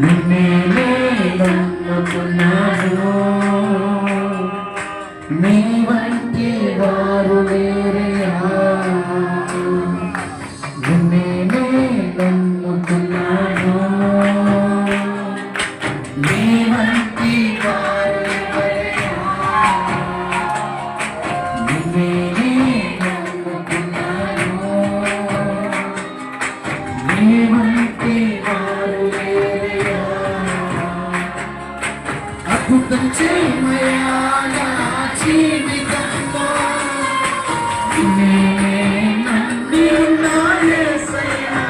నిన్నే నమ్ముకున్నాను నీ వంటి వారు అద్భుతం చేయమయ్యా నా జీవితంలో నిన్నే నమ్మి ఉన్నా యేసయ్యా.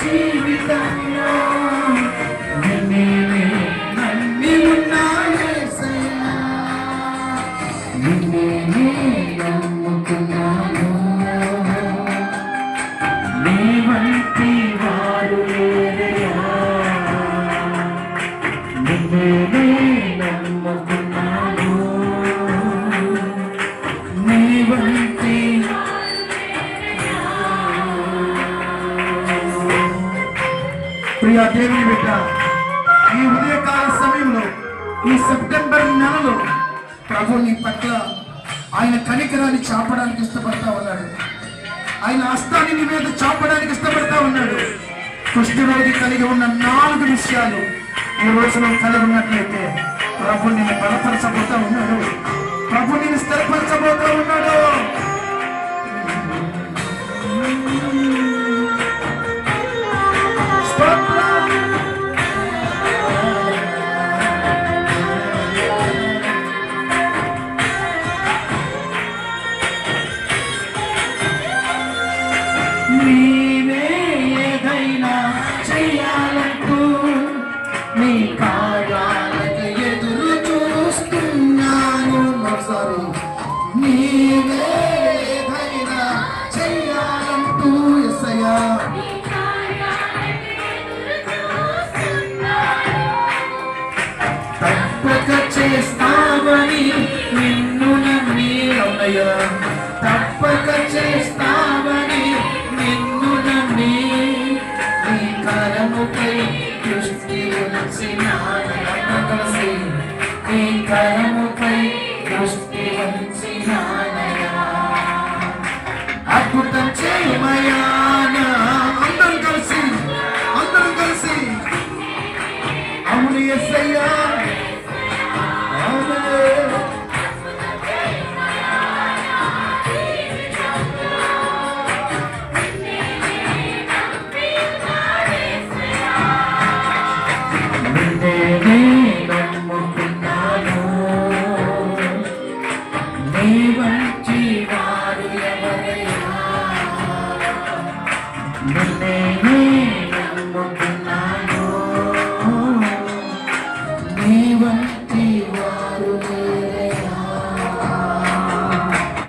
జీవితంలో నిన్నే నమ్ముకున్నాను. నీ వంటి దేవుని బిడ్డ ఈ ఉదయకాల సమయంలో ఈ సెప్టెంబర్ నెలలో ప్రభు నీ పట్ల ఆయన కనికరాన్ని చాపడానికి ఇష్టపడతా ఉన్నాడు. ఆయన హస్తాన్ని నీ మీద చాపడానికి ఇష్టపడతా ఉన్నాడు. కుష్ఠరోగి కలిగి ఉన్న నాలుగు విషయాలు ఈ రోజులో కలిగి ఉన్నట్లయితే ప్రభు నిన్ను బలపరచబోతా ఉన్నాడు. ప్రభు నిన్ను స్థిరపరచబోతా ఉన్నాడు. చేస్తామని నిన్ను నమ్మి తప్పక చేస్తామని నిన్ను నమ్మి నీ కరముపై దృష్టి ఉంచి కలిసి నీ కరముపై దృష్టి ఉంచి అద్భుతం చేయమయా అందరం కలిసి అందరం కలిసి. అవును అయ్యా